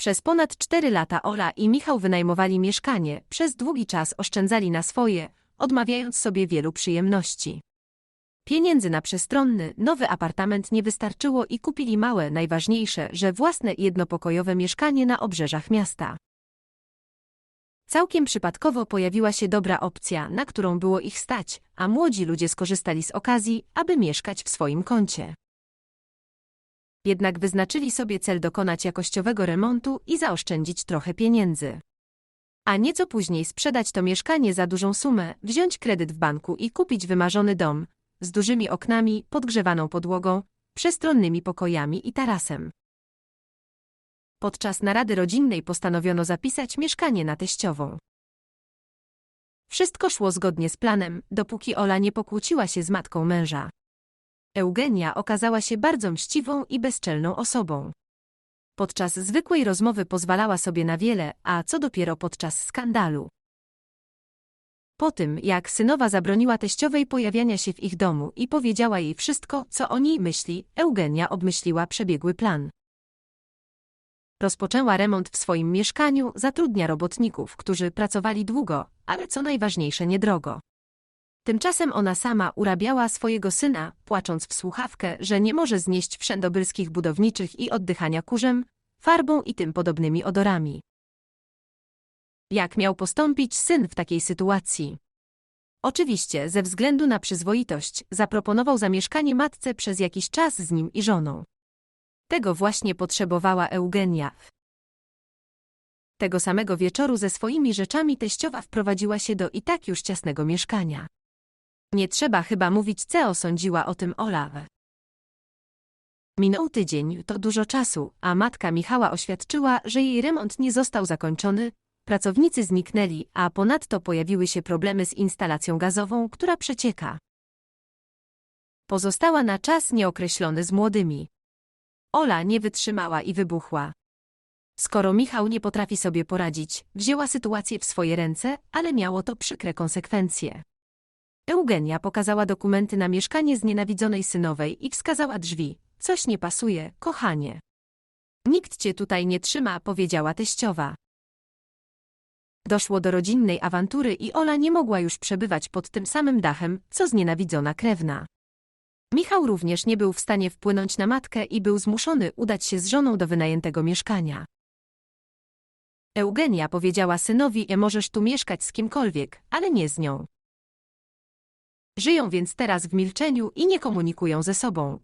Przez ponad cztery lata Ola i Michał wynajmowali mieszkanie, przez długi czas oszczędzali na swoje, odmawiając sobie wielu przyjemności. Pieniędzy na przestronny, nowy apartament nie wystarczyło i kupili małe, najważniejsze, że własne jednopokojowe mieszkanie na obrzeżach miasta. Całkiem przypadkowo pojawiła się dobra opcja, na którą było ich stać, a młodzi ludzie skorzystali z okazji, aby mieszkać w swoim kącie. Jednak wyznaczyli sobie cel dokonać jakościowego remontu i zaoszczędzić trochę pieniędzy. A nieco później sprzedać to mieszkanie za dużą sumę, wziąć kredyt w banku i kupić wymarzony dom, z dużymi oknami, podgrzewaną podłogą, przestronnymi pokojami i tarasem. Podczas narady rodzinnej postanowiono zapisać mieszkanie na teściową. Wszystko szło zgodnie z planem, dopóki Ola nie pokłóciła się z matką męża. Eugenia okazała się bardzo mściwą i bezczelną osobą. Podczas zwykłej rozmowy pozwalała sobie na wiele, a co dopiero podczas skandalu. Po tym, jak synowa zabroniła teściowej pojawiania się w ich domu i powiedziała jej wszystko, co o niej myśli, Eugenia obmyśliła przebiegły plan. Rozpoczęła remont w swoim mieszkaniu, zatrudnia robotników, którzy pracowali długo, ale co najważniejsze niedrogo. Tymczasem ona sama urabiała swojego syna, płacząc w słuchawkę, że nie może znieść wszędobylskich budowniczych i oddychania kurzem, farbą i tym podobnymi odorami. Jak miał postąpić syn w takiej sytuacji? Oczywiście, ze względu na przyzwoitość, zaproponował zamieszkanie matce przez jakiś czas z nim i żoną. Tego właśnie potrzebowała Eugenia. Tego samego wieczoru ze swoimi rzeczami teściowa wprowadziła się do i tak już ciasnego mieszkania. Nie trzeba chyba mówić, co sądziła o tym Ola. Minął tydzień, to dużo czasu, a matka Michała oświadczyła, że jej remont nie został zakończony, pracownicy zniknęli, a ponadto pojawiły się problemy z instalacją gazową, która przecieka. Pozostała na czas nieokreślony z młodymi. Ola nie wytrzymała i wybuchła. Skoro Michał nie potrafi sobie poradzić, wzięła sytuację w swoje ręce, ale miało to przykre konsekwencje. Eugenia pokazała dokumenty na mieszkanie znienawidzonej synowej i wskazała drzwi. Coś nie pasuje, kochanie. Nikt cię tutaj nie trzyma, powiedziała teściowa. Doszło do rodzinnej awantury i Ola nie mogła już przebywać pod tym samym dachem, co znienawidzona krewna. Michał również nie był w stanie wpłynąć na matkę i był zmuszony udać się z żoną do wynajętego mieszkania. Eugenia powiedziała synowi, że możesz tu mieszkać z kimkolwiek, ale nie z nią. Żyją więc teraz w milczeniu i nie komunikują ze sobą.